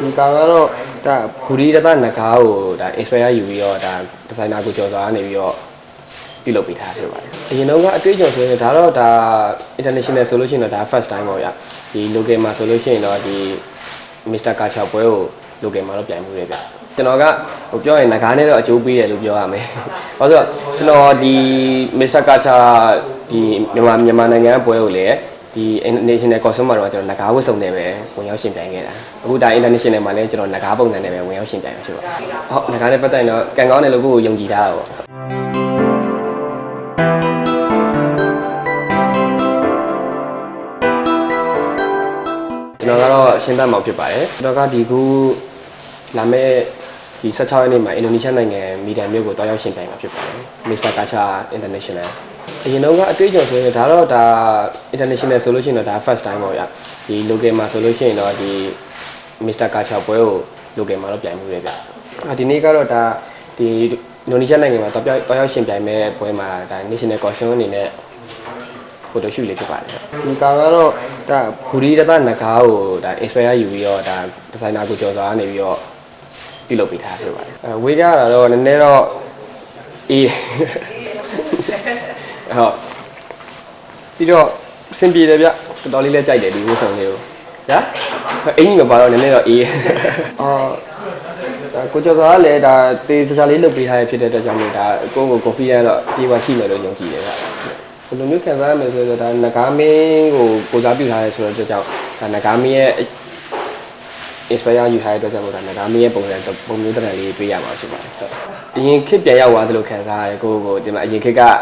ဒီကာကတော့ဒါဘူရီတသနဂါကိုဒါ inspire ယူပြီးတော့ဒါဒီဇိုင်နာကိုကျော်စွာကနေပြီးတော့ပြုလုပ်ပေးထားဖြစ်ပါတယ်အရင်တော့ကအတွေ့အကြုံဆိုရင်ဒါတော့ဒါ international ဆိုလို့ရှိရင်တော့ဒါ first time ပေါ့ဗျာဒီ local မှာဆိုလို့ရှိရင်တော့ဒီ Mr. Kacha ပွဲကို local မှာတော့ပြိုင်မှုရဗျကျွန်တော်ကဟိုပြောရင်ငကားနဲ့တော့အကျိုးပေးတယ်လို့ပြောရမယ်။ဘာလို့လဲဆိုတော့ကျွန်တော်ဒီ Mr. Kacha ဒီမြန်မာမြန်မာနိုင်ငံပွဲကိုလည်း ဒီ international costume မှာတော့ကျွန်တော်ငကားဝတ်စုံနဲ့ပဲဝင်ရောက်ရှင်ပြိုင်ခဲ့တာ။အခုဒါ international မှာလည်းကျွန်တော်ငကားပုံစံနဲ့ပဲဝင်ရောက်ရှင်ပြိုင်မှာဖြစ်ပါတယ်။ဟုတ်ငကားနဲ့ပတ်သက်ရင်တော့ကံကောင်းတယ်လို့ကိုယ်ကိုယုံကြည်ထားတာပေါ့။ကျွန်တော်ကတော့ရှင်းသတ်မောင်ဖြစ်ပါတယ်ကျွန်တော်ကဒီခုလာမယ့်ဒီ16ရက်နေ့မှာအင်ဒိုနီးရှားနိုင်ငံမီဒန်မြို့ကိုတွားရောက်ရှင်ပြိုင်မှာဖြစ်ပါတယ် Mr. Kacha International အရင်တော့ကအတွေ့အကြုံဆိုရင်ဒါတော့ဒါ international ဆိုလို့ရှိရင်တော့ဒါ first time ပေါ့ဗျဒီ local မှာဆိုလို့ရှိရင်တော့ဒီ Mr. Kacha ပွဲကို local မှာတော့ပြိုင်မှုရဗျအာဒီနေ့ကတော့ဒါဒီအင်ဒိုနီးရှားနိုင်ငံမှာတွားပြောက်တွားရောက်ရှင်ပြိုင်မဲ့ပွဲမှာဒါ national costume အနေနဲ့ဖိုတိုရှူလေးဖြစ်ပါတယ်ဒီကာကတော့ဒါဘူရီတသနဂါကိုဒါ inspire ယူပြီးတော့ဒါဒီဇိုင်နာကိုကျော်စွာကနေပြီးတော့ပြုလုပ်ပေးထားဖြစ်ပါတယ်အဲဝေးကြတာတော့နည်းနည်းတော့အေး ဟုတ်ပြီးတော့အဆင်ပြေတယ်ဗျတော်တော်လေးလည်းကြိုက်တယ်ဒီဝတ်ဆောင်လေးကိုညာအင်ကြီးမပါတော့နည်းနည်းတော့အေးအော်ဒါကိုကျော်စွာကလည်းဒါတေးစချာလေးလုပ်ပေးထားရဖြစ်တဲ့အတွက်ကြောင့်မို့ဒါကိုယ့်ကို confidence တော့အပြေးပါရှိမယ်လို့ယုံကြည်တယ်ဗျဘယ်လိုမျိုးခံစားရမလဲဆိုတော့ဒါနဂါမင်းကိုကိုစားပြုထားရဲဆိုတော့ကြောင့်ဒါနဂါမင်းရဲ့ inspire ယူထားတဲ့အတွက်ကြောင့်မို့ဒါနဂါမင်းရဲ့ပုံစံပုံမျိုးတစ်တန်လေးပေးရမှာဖြစ်ပါတယ်ဟုတ်အရင်ခစ်ပြန်ရောက်သွားသလိုခံစားရတယ်ကိုကိုဒီမှာအရင်ခစ်ကဘယ်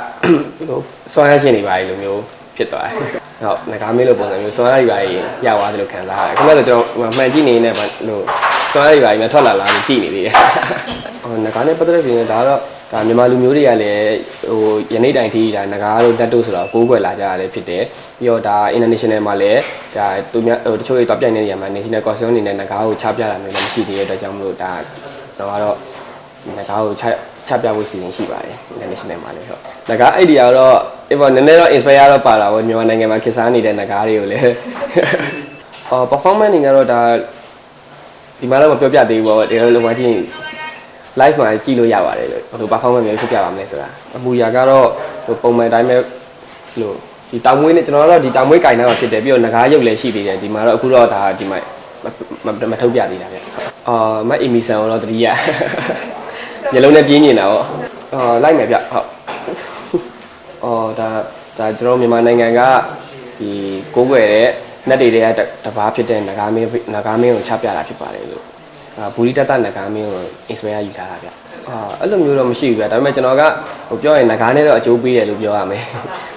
လိုစွမ်းရရှင်နေပါလေလိုမျိုးဖြစ်သွားတယ်ဟုတ်နဂါမင်းလိုပုံစံမျိုးစွမ်းရည်ပါကြီးရောက်သွားသလိုခံစားရတယ်ခုနကကျွန်တော်မှန်ကြည့်နေနေမှာလို့စွမ်းရည်ပါကြီးများထွက်လာလားလို့ကြည့်နေသေးတယ်ဟိုနဂါနဲ့ပတ်သက်တဲ့ပြင်ဒါတော့ ဒါမြန်မာလူမျိုးတွေကလည်းဟိုယနေ့တိုင်ထိဒါနဂါတို့တက်တို့ဆိုတော့ကိုးကွယ်လာကြရတယ်ဖြစ်တယ်ပြီးတော့ဒါ international မှာလည်းဒါသူများဟိုတချို့တွေတော့ပြိုင်နေတဲ့နေရာမှာ national costume အနေနဲ့နဂါကိုချပြတာမျိုးလည်းမရှိသေးတဲ့အတွက်ကြောင့်မလို့ဒါကျွန်တော်ကတော့နဂါကိုချချပြဖို့စီစဉ်ရှိပါတယ် international မှာလည်းဟုတ်နဂါ idea တော့အေးပေါ့နည်းနည်းတော့ inspire တော့ပါတာပေါ့မြန်မာနိုင်ငံမှာခေတ်စားနေတဲ့နဂါတွေကိုလည်းအော် performance တွေကတော့ဒါဒီမှာတော့မပြောပြသေးဘူးပေါ့ဒီလိုလိုမှချင်း live မှာကြည့်လို့ရပါတယ်လို့ဘယ်လို performance မျိုးဖြစ်ပြပါမလဲဆိုတာအမူအရာကတော့ဟိုပုံမှန်တိုင်းပဲလို့ဒီတောင်မွေးနဲ့ကျွန်တော်ကတော့ဒီတောင်မွေးကင်ထားမှာဖြစ်တယ်ပြီးတော့ငကားရုပ်လည်းရှိသေးတယ်ဒီမှာတော့အခုတော့ဒါဒီမှာမမထုတ်ပြသေးတာဗျအာမတ်အီမီဆန်တော့တတိယမျိုးလုံးနဲ့ပြင်းနေတာပေါ့အာလိုက်မယ်ဗျဟုတ်အော်ဒါဒါကျွန်တော်မြန်မာနိုင်ငံကဒီကိုးကွယ်တဲ့နတ်တွေတွေကတဘာဖြစ်တဲ့ငကားမင်းငကားမင်းကိုချပြတာဖြစ်ပါတယ်လို့အာ ဘူရီတတနဂါမင်းကို inspire ယူထားတာဗျအာအဲ့လိုမျိုးတော့မရှိဘူးဗျဒါပေမဲ့ကျွန်တော်ကဟိုပြောရင်နဂါနဲ့တော့အကျိုးပေးတယ်လို့ပြောရမယ်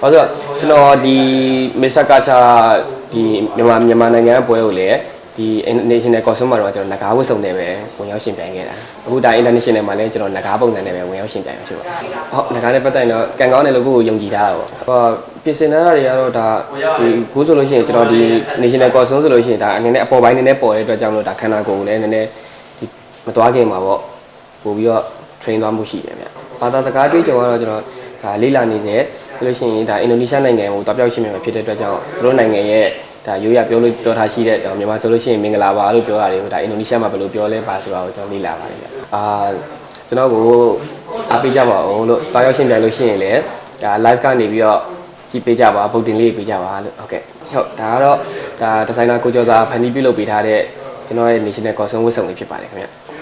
ဘာလို့လဲဆိုတော့ကျွန်တော်ဒီ Mr. Kacha ဒီမြန်မာမြန်မာနိုင်ငံပွဲကိုလည်းဒီ international costume မှာတော့ကျွန်တော်နဂါဝတ်စုံနဲ့ပဲဝင်ရောက်ရှင်ပြိုင်ခဲ့တာအခုဒါ international မှာလည်းကျွန်တော်နဂါပုံစံနဲ့ပဲဝင်ရောက်ရှင်ပြိုင်မှာဖြစ်ပါတယ်ဟုတ်နဂါနဲ့ပတ်သက်ရင်တော့ကံကောင်းတယ်လို့ကိုယ်ကိုယုံကြည်ထားတာပေါ့ဟောပြင်ဆင်ထားတာတွေကတော့ဒါဒီခုဆိုလို့ရှိရင်ကျွန်တော်ဒီ national costume ဆိုလို့ရှိရင်ဒါအနေနဲ့အပေါ်ပိုင်းနည်းနည်းပေါ်တဲ့အတွက်ကြောင့်မလို့ဒါခန္ဓာကိုယ်ကိုလည်းနည်းနည်းဒီ မသွားခင်မှာပေါ့ပို့ပြီးတော့ train သွားမှုရှိတယ်ဗျဘာသာစကားတွေးကြုံကတော့ကျွန်တော်ဒါလေးလာနေတယ်ဆိုလို့ရှိရင်ဒါအင်ဒိုနီးရှားနိုင်ငံကိုတောက်ပြောက်ရှင်းမှာဖြစ်တဲ့အတွက်ကြောင့်သူတို့နိုင်ငံရဲ့ဒါရိုးရပြောလို့ပြောထားရှိတဲ့တော့မြန်မာဆိုလို့ရှိရင်မင်္ဂလာပါလို့ပြောတာတွေကိုဒါအင်ဒိုနီးရှားမှာဘယ်လိုပြောလဲပါဆိုတာကိုကျွန်တော်လေ့လာပါတယ်ဗျအာကျွန်တော်ကိုအားပေးကြပါဦးလို့တောက်ရောက်ရှင်းပြလို့ရှိရင်လည်းဒါ live ကနေပြီးတော့ကြည့်ပေးကြပါဗုဒ္ဓင်လေးပေးကြပါလို့ဟုတ်ကဲ့ဟုတ်ဒါကတော့ဒါဒီဇိုင်နာကိုကျော်စာဖန်တီးပြုလုပ်ပေးထားတဲ့ ကျွန်တော်ရဲ့ national costume ဝတ်စုံလေးဖြစ်ပါတယ်ခင်ဗျ